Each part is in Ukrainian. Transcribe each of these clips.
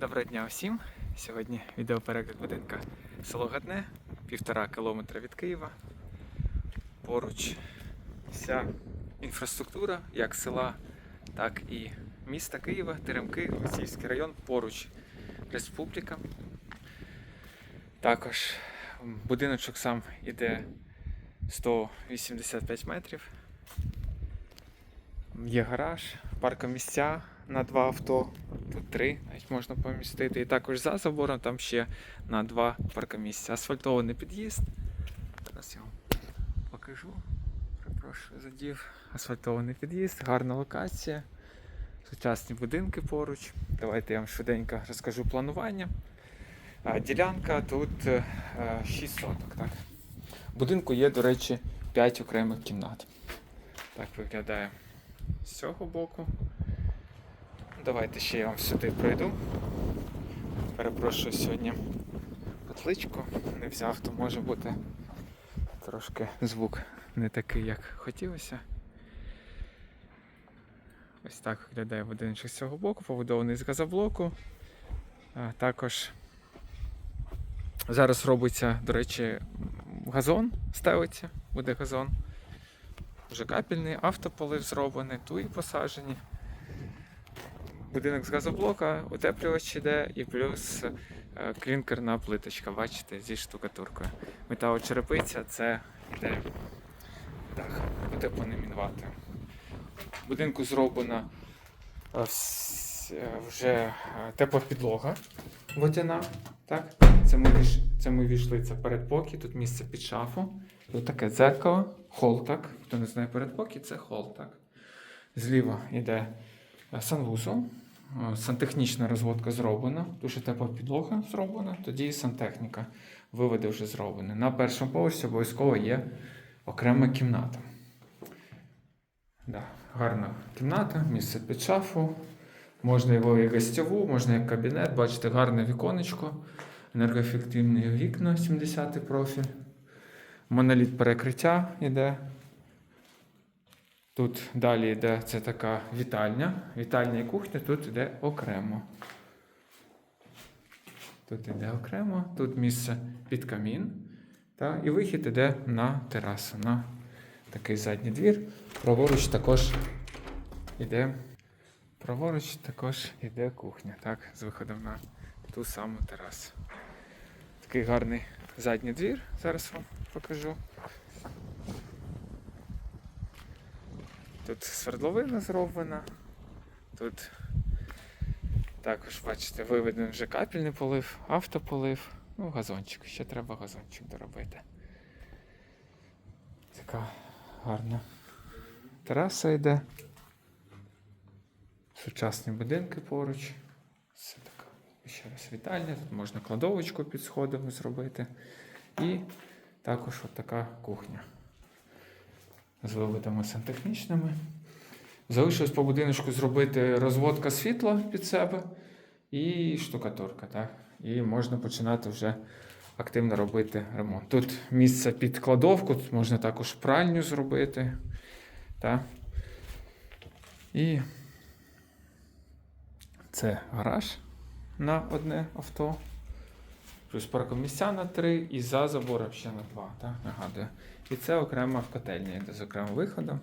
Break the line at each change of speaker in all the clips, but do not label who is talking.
Доброго дня всім. Сьогодні відеоперегляд будинка село Гатне, півтора кілометра від Києва. Поруч вся інфраструктура, як села, так і міста Києва, Теремки, Голосіївський район, поруч Республіка. Також будиночок сам іде 185 метрів. Є гараж, паркомісця на два авто, тут три навіть можна помістити. І також за забором там ще на два паркомісця. Асфальтований під'їзд. Зараз я вам покажу. Перепрошую, задів. Асфальтований під'їзд, гарна локація, сучасні будинки поруч. Давайте я вам швиденько розкажу планування. Ділянка тут е, 6 соток. Так? В будинку є, до речі, 5 окремих кімнат. Так виглядає з цього боку. Давайте ще я вам сюди пройду. Перепрошую сьогодні петличку не взяв, то може бути трошки звук не такий, як хотілося. Ось так виглядає будиночок з цього боку, побудований з газоблоку. А, також зараз робиться, до речі, газон ставиться, буде газон. Вже капельний, автополив зроблений, туї посаджені. Будинок з газоблока, утеплювач іде і плюс е, клінкерна плиточка, бачите, зі штукатуркою. Металочерепиця це йде дах, утеплений мінватою. Будинку зроблена е, е, вже тепла підлога водяна. Так? Це ми, це ми війшли, це передпокій, тут місце під шафу. Тут таке дзеркало, хол, так. Хто не знає передпокій, це хол, так. Зліва йде санвузол. Сантехнічна розводка зроблена, дуже тепла підлога зроблена, тоді сантехніка. Виводи вже зроблені. На першому поверсі обов'язково є окрема кімната. Да, гарна кімната, місце під шафу. Можна його і гостьову, можна як кабінет, бачите, гарне віконечко, енергоефективні вікна, 70 профіль. Моноліт перекриття йде. Тут далі йде це така вітальня. Вітальня і кухня тут йде окремо. Тут йде окремо, тут місце під камін. Та, і вихід йде на терасу, на такий задній двір. Праворуч також йде. Праворуч також йде кухня, так, з виходом на ту саму терасу. Такий гарний задній двір, зараз вам покажу. Тут свердловина зроблена. Тут також, бачите, виведений вже капельний полив, автополив, ну, газончик. Ще треба газончик доробити. Така гарна тераса йде. Сучасні будинки поруч. Це така ще раз вітальня. Тут можна кладовочку під сходами зробити. І також от така кухня з виводами сантехнічними. Залишилось по будиночку зробити розводка світла під себе і штукатурка. Так? І можна починати вже активно робити ремонт. Тут місце під кладовку, тут можна також пральню зробити. Так? І це гараж на одне авто. Плюс паркомісця на три і за забором ще на два, так, нагадую. І це окрема котельня йде з окремим виходом.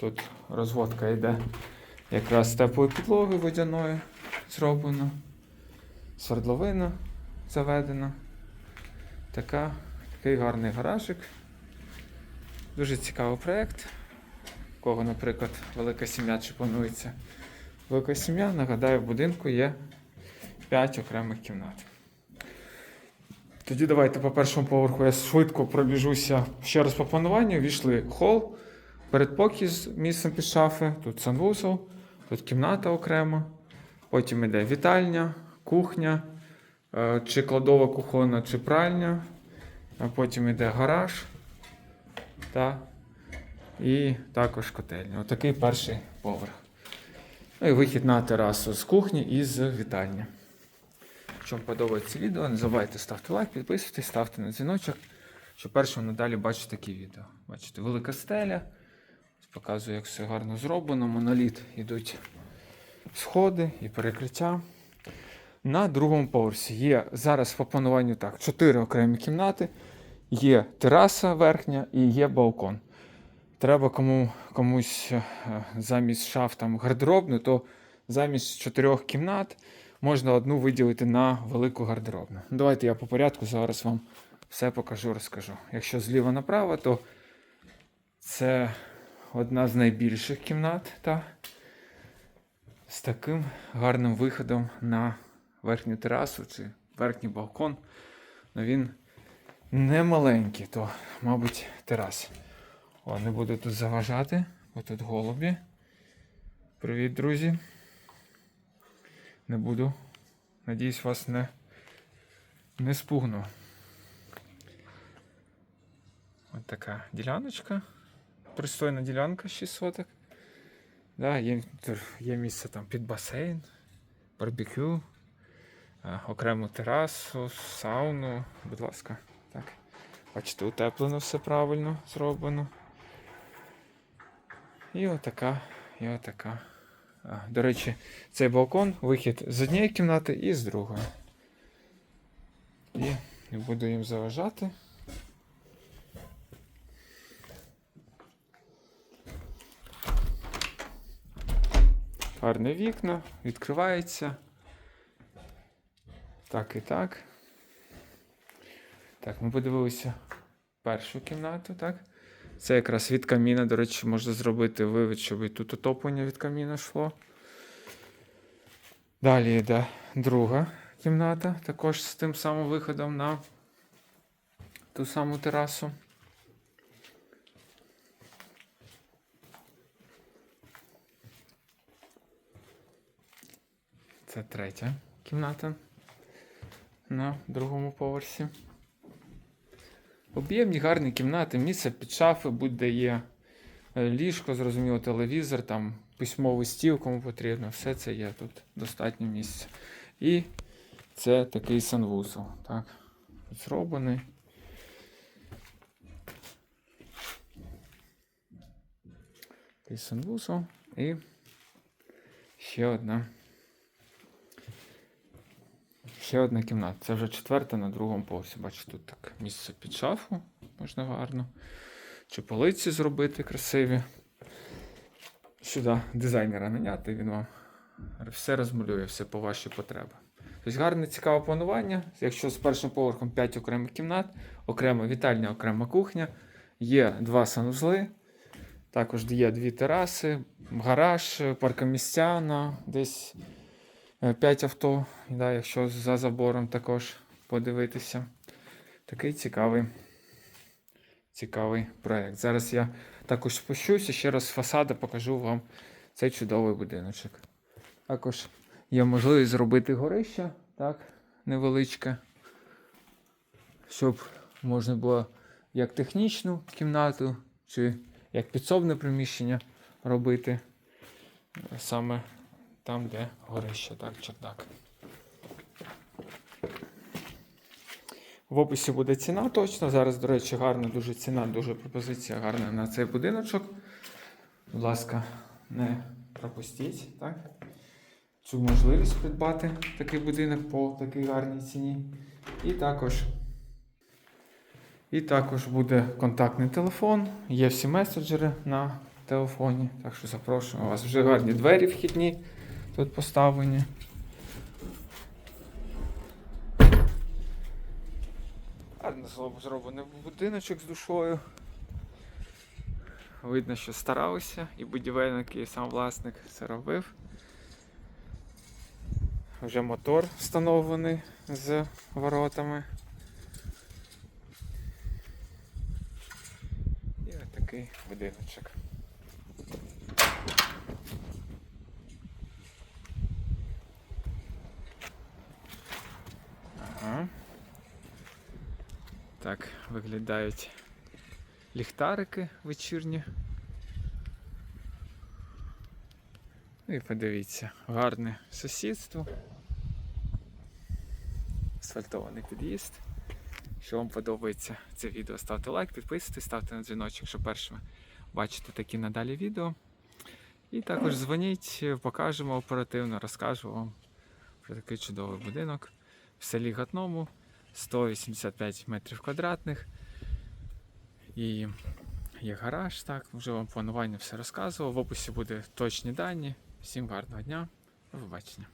Тут розводка йде якраз з теплої підлоги водяної зроблено. Свердловина заведена. Така, такий гарний гаражик. Дуже цікавий проєкт. У кого, наприклад, велика сім'я чи планується велика сім'я, нагадаю, в будинку є 5 окремих кімнат. Тоді давайте по першому поверху я швидко пробіжуся ще раз по плануванню. Війшли хол, передпокій з місцем під шафи, тут санвузол, тут кімната окрема, потім йде вітальня, кухня, е, чи кладова кухонна, чи пральня, а потім йде гараж та, і також котельня. Отакий перший поверх. Ну і вихід на терасу з кухні і з вітальні. Якщо вам подобається відео, не забувайте ставити лайк, підписуйтесь, ставте на дзвіночок, щоб першим надалі бачити такі відео. Бачите, велика стеля. Показую, як все гарно зроблено. Моноліт йдуть сходи і перекриття. На другому поверсі є зараз по плануванню так: чотири окремі кімнати, є тераса верхня і є балкон. Треба кому, комусь е, замість шаф там гардеробну, то замість чотирьох кімнат можна одну виділити на велику гардеробну. Ну, Давайте я по порядку зараз вам все покажу, розкажу. Якщо зліва направо, то це одна з найбільших кімнат та з таким гарним виходом на верхню терасу чи верхній балкон. Ну він не маленький, то, мабуть, тераса. О, не буду тут заважати, бо тут голубі. Привіт, друзі. Не буду. Надіюсь, вас не, не спугну. Ось така діляночка. Пристойна ділянка 6 соток. Да, є, є місце там під басейн, барбекю, е, окрему терасу, сауну. Будь ласка. Так. Бачите, утеплено все правильно зроблено. І отака, і отака. До речі, цей балкон, вихід з однієї кімнати і з другої. І не буду їм заважати. Гарне вікна, відкривається. Так і так. Так, ми подивилися першу кімнату, так? Це якраз від каміна, до речі, можна зробити вивід, щоб і тут отоплення від каміна йшло. Далі йде друга кімната, також з тим самим виходом на ту саму терасу. Це третя кімната на другому поверсі. Об'ємні гарні кімнати, місце під шафи, будь-де є е, ліжко, зрозуміло, телевізор, там письмовий стіл, кому потрібно. Все це є тут достатньо місця. І це такий санвузол. Так, зроблений. Такий санвузол і ще одна. Ще одна кімната. Це вже четверта на другому поверсі. Бачите, тут так місце під шафу можна гарно. Чи полиці зробити красиві. Сюди дизайнера наняти, він вам все розмалює, все по вашій потребі. Тобто гарне цікаве планування. Якщо з першим поверхом 5 окремих кімнат, окрема вітальня, окрема кухня, є два санузли, також є дві тераси, гараж, паркомістя на десь 5 авто, да, якщо за забором також подивитися. Такий цікавий, цікавий проєкт. Зараз я також спущуся, ще раз з фасаду покажу вам цей чудовий будиночок. Також є можливість зробити горище, так, невеличке, щоб можна було як технічну кімнату, чи як підсобне приміщення робити саме там, де горище, так, чердак. В описі буде ціна точно. Зараз, до речі, гарна дуже ціна, дуже пропозиція гарна на цей будиночок. Будь ласка, не пропустіть так? цю можливість придбати такий будинок по такій гарній ціні. І також, і також буде контактний телефон, є всі меседжери на телефоні. Так що запрошую вас. Вже гарні двері вхідні тут поставлені. Гарно зроблений будиночок з душою. Видно, що старалися, і будівельник, і сам власник це робив. Вже мотор встановлений з воротами. І ось такий будиночок. Ага. Так виглядають ліхтарики вечірні. Ну і подивіться, гарне сусідство. Асфальтований під'їзд. Якщо вам подобається це відео, ставте лайк, підписуйтесь, ставте на дзвіночок, щоб першими бачити такі надалі відео. І також дзвоніть, покажемо оперативно, розкажу вам Про такий чудовий будинок в селі Гатному, 185 метрів квадратних. І є гараж, так, вже вам планування все розказував. В описі буде точні дані. Всім гарного дня, до побачення.